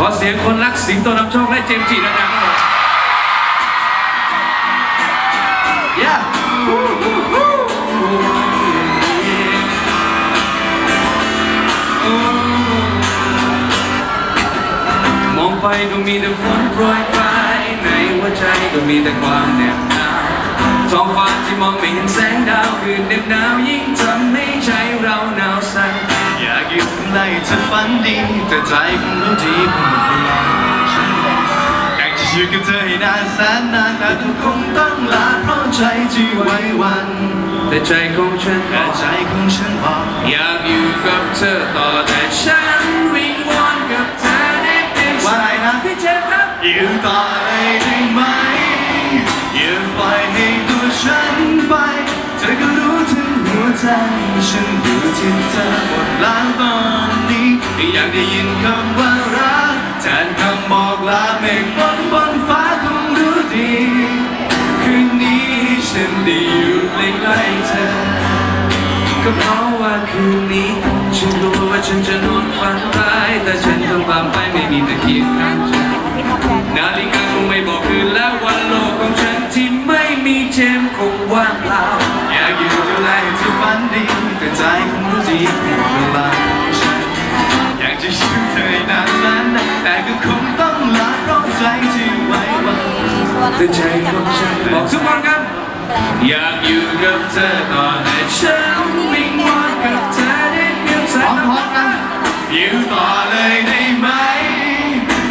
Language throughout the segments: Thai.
คนรักสิงโตนำโชคและเจมส์จีดังๆครับผม Yeah มองไปก็มีแต่ฝนโปรยปลายในหัวใจก็มีแต่ความเหน็บหนาวท้องฟ้าที่มองไม่เห็นแสงดาวคืนเหน็บหนาวยิ่งทำ ฝันดี แต่ใจคงรู้ดีคงหมดเวลาฉันอยากจะอยู่กับเธอให้นานแสนนานแต่ก็คงต้องลาเพราะใจที่ไว้วัน แต่ใจของฉันบแต่อกใจของฉันบอกอยากอยู่กับเธอต่อแต่ฉันวิงวอนกับเธอได้เพียงว่าไงนะพี่เจมส์ครับอยู่ต่อเลยได้ไหมอย่าปล่อยให้ตัวฉันไปเธอก็รู้ถึงหัวใจฉันอยู่ที่เธอหมดแล้วตอน นี้อยากได้ยินคำว่ารักแทนคำบอกลาเมฆฝนบนฟ้าคงรู้ดี คืนนี้ฉันได้อยู่ใกล้ๆเธอ ก็เพราะว่าคืนนี้ฉันรู้ว่าฉันจะนอนฝันร้ายแต่ฉันต้องตามไปไม่มีตะเกียงข้างฉันนาฬิกาคงไม่บอกคื แต่ใจของฉันบอกทุกคนครับอยากอยู่กับเธอตอนแต่ฉันวิงวอนกับเธอได้เพียงสายตาอยู่ต่อเลยได้ไหม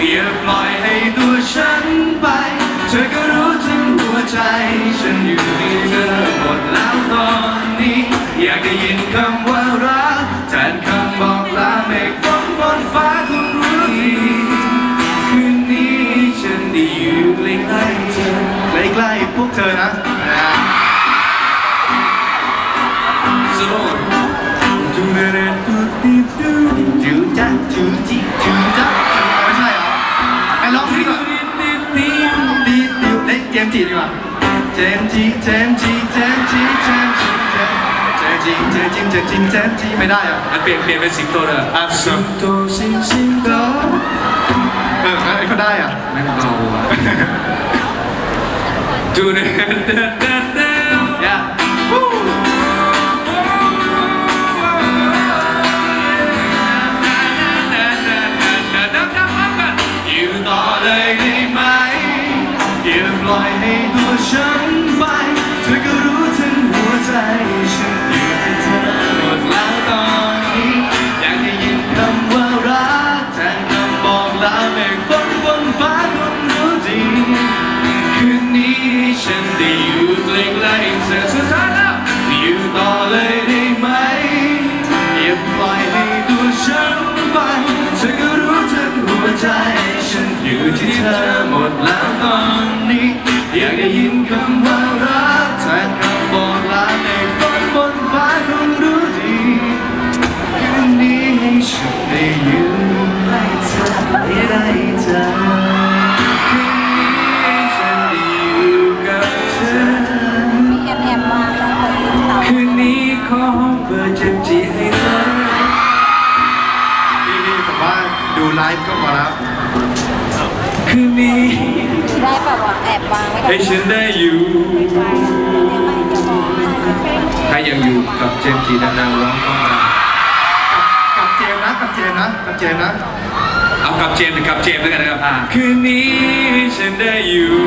อย่าปล่อยให้ตัวฉันไป เธอก็รู้ถึงหัวใจ ฉันอยู่ที่เธอหมดแล้วตอนนี้ อยากได้ยินคำว่ารักแทนคำบอกลาเมฆฝนบนฟ้าคงรู้ดีคืนนี้ฉันได้อยู่ใกล้ พวกเธอนะสโลว์จูเดเรตูตีตูจูจ้าจูจีจูจ้าจูไม่ใช่เหรอไอ้ร้องเพลงก่อนตีตีตีดีดิวเล่นเจมจีดีกว่าเจมจีเจมจีเจมจีเจมจีเจมจีเจมจีเจมจีเจมจีไม่ได้อะมันเปลี่ยนเปลี่ยนเป็นสิงโตเลยอะสิงโตสิงสิงโตเออไอ้ก็ได้อะแม่เบาอะ Do that. Yeah. You thought I did my You fly hey to the sun by Take a root and water อยู่ใกล้ๆเธอสุดท้ายแล้วอยู่ต่อเลยได้ไหมอย่าปล่อยให้ตัวฉันไปเธอก็รู้ถึงหัวใจ ฉันอยู่ที่เธอหมดแล้วตอนนี้ อยากได้ยินคำว่า ไลฟ์ก็พอแล้วคืนนี้ได้แบบว่าแอบวางไว้ให้ฉันได้อยู่ ใครยังอยู่กับเจมส์จีดันดาวร้องก็มากับเจมส์นะกับเจมส์นะกับเจมส์นะ เอากับเจมส์กับเจมส์ด้วยกันนะครับอ่าคืนนี้ฉันได้อยู่